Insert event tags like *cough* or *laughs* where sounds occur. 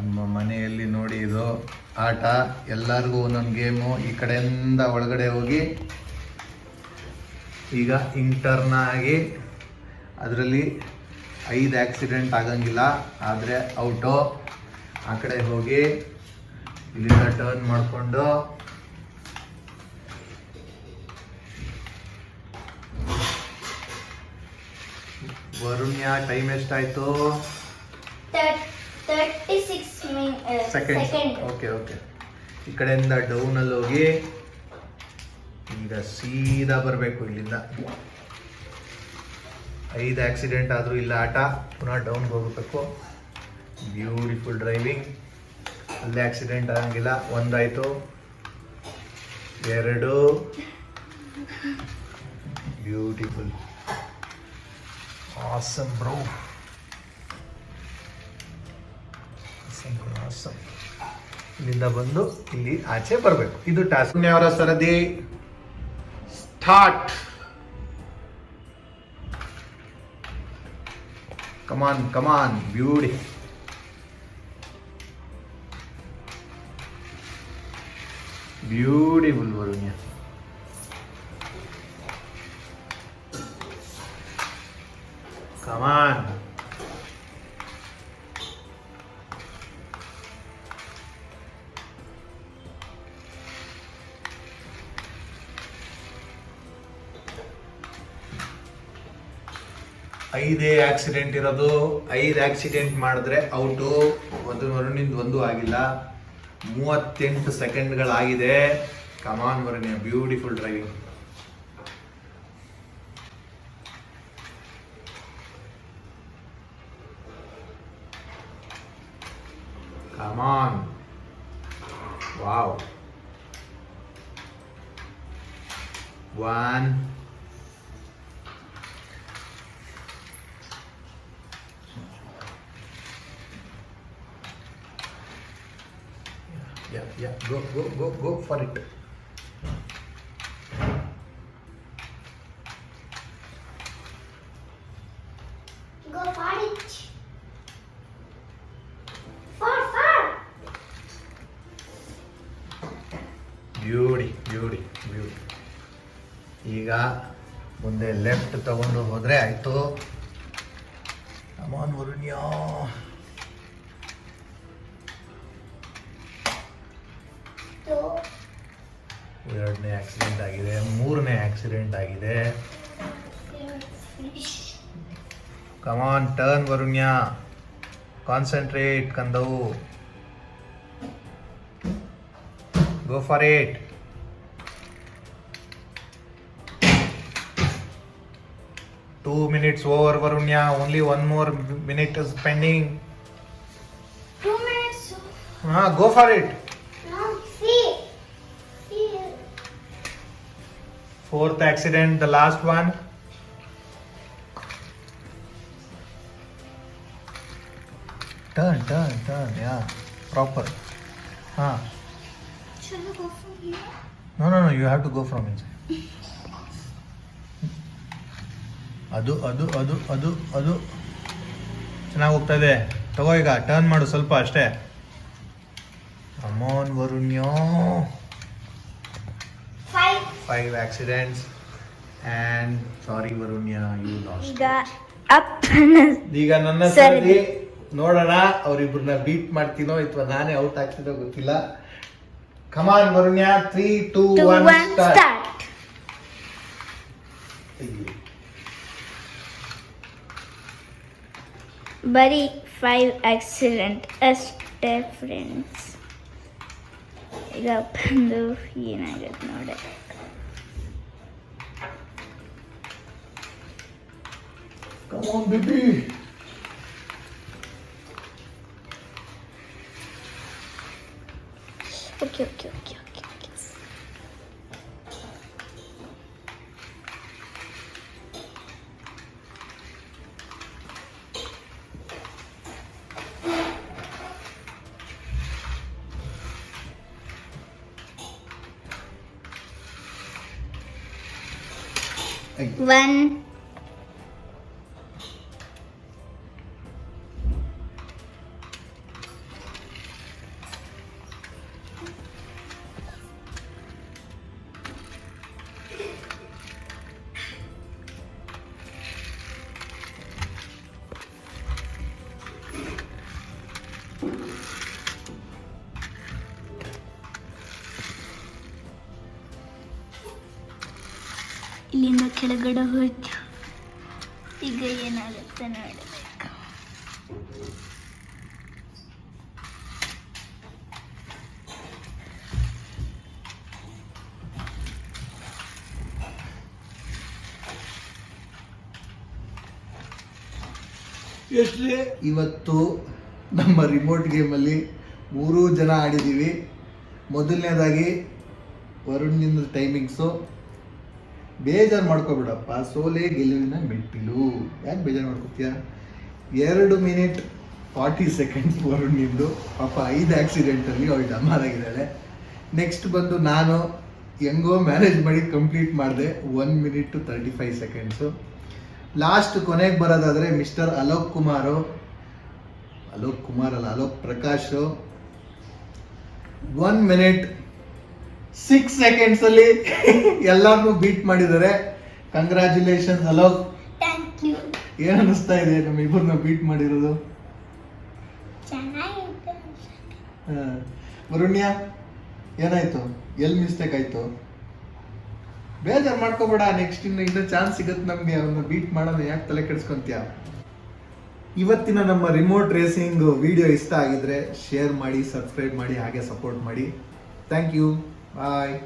ನಮ್ಮ ಮನೆಯಲ್ಲಿ ನೋಡಿ ಇದು ಆಟ. ಎಲ್ಲರಿಗೂ ಒಂದೊಂದು ಗೇಮು. ಈ ಕಡೆಯಿಂದ ಒಳಗಡೆ ಹೋಗಿ ಈಗ ಇಂಟರ್ನ ಆಗಿ ಅದರಲ್ಲಿ ಐದು ಆಕ್ಸಿಡೆಂಟ್ ಆಗಂಗಿಲ್ಲ. ಆದರೆ ಔಟು ಆ ಕಡೆ ಹೋಗಿ ಇಲ್ಲಿಂದ ಟರ್ನ್ ಮಾಡಿಕೊಂಡು ವರುಣ್ಯ ಟೈಮ್ ಎಷ್ಟಾಯಿತು? Thirty six second okay okay ಈ ಕಡೆಯಿಂದ ಡೌನಲ್ಲಿ ಹೋಗಿ ಈಗ ಸೀದಾ ಬರಬೇಕು ಇಲ್ಲಿಂದ. ಐದು ಆಕ್ಸಿಡೆಂಟ್ ಆದರೂ ಇಲ್ಲ ಆಟ ಪುನಃ ಡೌನ್ಗೆ ಹೋಗಬೇಕು. ಬ್ಯೂಟಿಫುಲ್ ಡ್ರೈವಿಂಗ್ ಅಲ್ಲೇ ಆಕ್ಸಿಡೆಂಟ್ ಆಗಂಗಿಲ್ಲ. ಒಂದಾಯಿತು. ಎರಡು. ಬ್ಯೂಟಿಫುಲ್ ಆಸಮ್ ಬ್ರೋ ಆಸಮ್ ಇಲ್ಲಿಂದ ಬಂದು ಇಲ್ಲಿ ಆಚೆ ಬರಬೇಕು. ಇದು ಟಾಸ್ಕ್ ಅವರ ಸರದಿ start come on come on beauty beautiful Varunya come on ಐದೇ ಆಕ್ಸಿಡೆಂಟ್ ಇರೋದು, ಐದು ಆಕ್ಸಿಡೆಂಟ್ ಮಾಡಿದ್ರೆ ಔಟು ಒಂದು ವರುಣಿಂದ ಒಂದು ಆಗಿಲ್ಲ. ಮೂವತ್ತೆಂಟು ಸೆಕೆಂಡ್ಗಳಾಗಿದೆ come on Varunya beautiful driving come on wow one Yeah, yeah, go, go, go, go for it. Go for it. Far, far. Beauty beauty beauty ಈಗ ಮುಂದೆ ಲೆಫ್ಟ್ ತಗೊಂಡು ಹೋದ್ರೆ ಆಯ್ತು ಅಮಾನ್ ವರುಣ್ಯ ಎರಡನೇ ಆಕ್ಸಿಡೆಂಟ್ ಆಗಿದೆ ಮೂರನೇ ಆಕ್ಸಿಡೆಂಟ್ ಆಗಿದೆ. Come on turn Varunya. Concentrate ಕಂದವು. Go for it two minutes over Varunya. Only one more minute is pending ಹಾ go for it fourth accident the last one turn turn turn yeah proper ಹಾ Shall we go from here? No no no you have to go from inside ಅದು ಅದು ಅದು ಅದು ಅದು. ಚೆನ್ನಾಗಿ ಹೋಗ್ತಾ ಇದೆ. ತಗೋ ಈಗ ಟರ್ನ್ ಮಾಡು ಸ್ವಲ್ಪ ಅಷ್ಟೇ. ಅಮೋನ್ ವರುಣ್ಯೋ Five. Five accidents and sorry Varunya you lost ಈಗ ಅಪ್ *laughs* ಈಗ ನನ್ನ ಸರಿ. ಸರಿ ನೋಡೋಣ ಅವರಿಬ್ಬರನ್ನ ಬೀಟ್ ಮಾಡ್ತೀನೋ ಅಥವಾ ನಾನೇ ಔಟ್ ಆಗ್ತೀನೋ ಗೊತ್ತಿಲ್ಲ. Come on Varunya three two two one start ಬರೀ ಫೈವ್ ಆಕ್ಸಿಡೆಂಟ್ ಅಷ್ಟೇ ಫ್ರೆಂಡ್ಸ್ ಈಗ ಬಂದು ಏನಾಗತ್ತೆ ನೋಡಿ. Come on, baby. Okay, okay, okay, okay, okay. One. One ಕೆಳಗಡೆ ಹೋಯ್ತು. ಈಗ ಏನಾಗುತ್ತೆ ನೋಡಬೇಕು ಎಷ್ಟೇ ಇವತ್ತು ನಮ್ಮ ರಿಮೋಟ್ ಗೇಮಲ್ಲಿ ಮೂರೂ ಜನ ಆಡಿದ್ದೀವಿ. ಮೊದಲನೇದಾಗಿ ವರುಣ್ನಿಂದ ಟೈಮಿಂಗ್ಸು ಬೇಜಾರು ಮಾಡ್ಕೋಬಿಡಪ್ಪ, ಸೋಲೆ ಗೆಲುವಿನ ಮೆಟ್ಟಿಲು. ಯಾಕೆ ಬೇಜಾರು ಮಾಡ್ಕೋತೀಯ? ಎರಡು ಮಿನಿಟ್ ಫಾರ್ಟಿ ಸೆಕೆಂಡ್ಸ್ ವರುಣ್ನಿಂದು ಪಾಪ ಐದು ಆಕ್ಸಿಡೆಂಟಲ್ಲಿ ಅವಳು ಡಮಾರಾಗಿದ್ದಾಳೆ ನೆಕ್ಸ್ಟ್ ಬಂದು ನಾನು ಹೆಂಗೋ ಮ್ಯಾನೇಜ್ ಮಾಡಿ ಕಂಪ್ಲೀಟ್ ಮಾಡಿದೆ. One minute two thirty five seconds. Last ಕೊನೆಗೆ ಬರೋದಾದರೆ ಮಿಸ್ಟರ್ ಅಲೋಕ್ ಕುಮಾರು. ಅಲೋಕ್ ಕುಮಾರ್ ಅಲ್ಲ, Alok Prakash. One minute six seconds ಅಲ್ಲಿ ಎಲ್ಲರನ್ನೂ ಬೀಟ್ ಮಾಡಿದ್ದಾರೆ. ಕಂಗ್ರ್ಯಾಚುಲೇಷನ್ ಹಲೋ ಏನ್ ಅನಿಸ್ತಾ ಇದೆ ನಮ್ಮ ಇಬ್ಬರನ್ನ ಬೀಟ್ ಮಾಡಿರೋದು. ವರುಣ್ಯ ಏನಾಯ್ತು? ಎಲ್ಲಿ ಮಿಸ್ಟೇಕ್ ಆಯ್ತು? ಬೇಜಾರು ಮಾಡ್ಕೋಬೇಡ ನೆಕ್ಸ್ಟ್ ಇನ್ನು ಇನ್ನೂ ಚಾನ್ಸ್ ಸಿಗುತ್ತೆ ನಮಗೆ ಅವನ್ನ ಬೀಟ್ ಮಾಡೋದು ಯಾಕೆ ತಲೆ ಕೆಡಿಸ್ಕೊಂತೀಯ? ಇವತ್ತಿನ ನಮ್ಮ ರಿಮೋಟ್ ರೇಸಿಂಗ್ ವಿಡಿಯೋ ಇಷ್ಟ ಆಗಿದ್ರೆ ಶೇರ್ ಮಾಡಿ ಸಬ್ಸ್ಕ್ರೈಬ್ ಮಾಡಿ ಹಾಗೆ ಸಪೋರ್ಟ್ ಮಾಡಿ. Thank you Bye.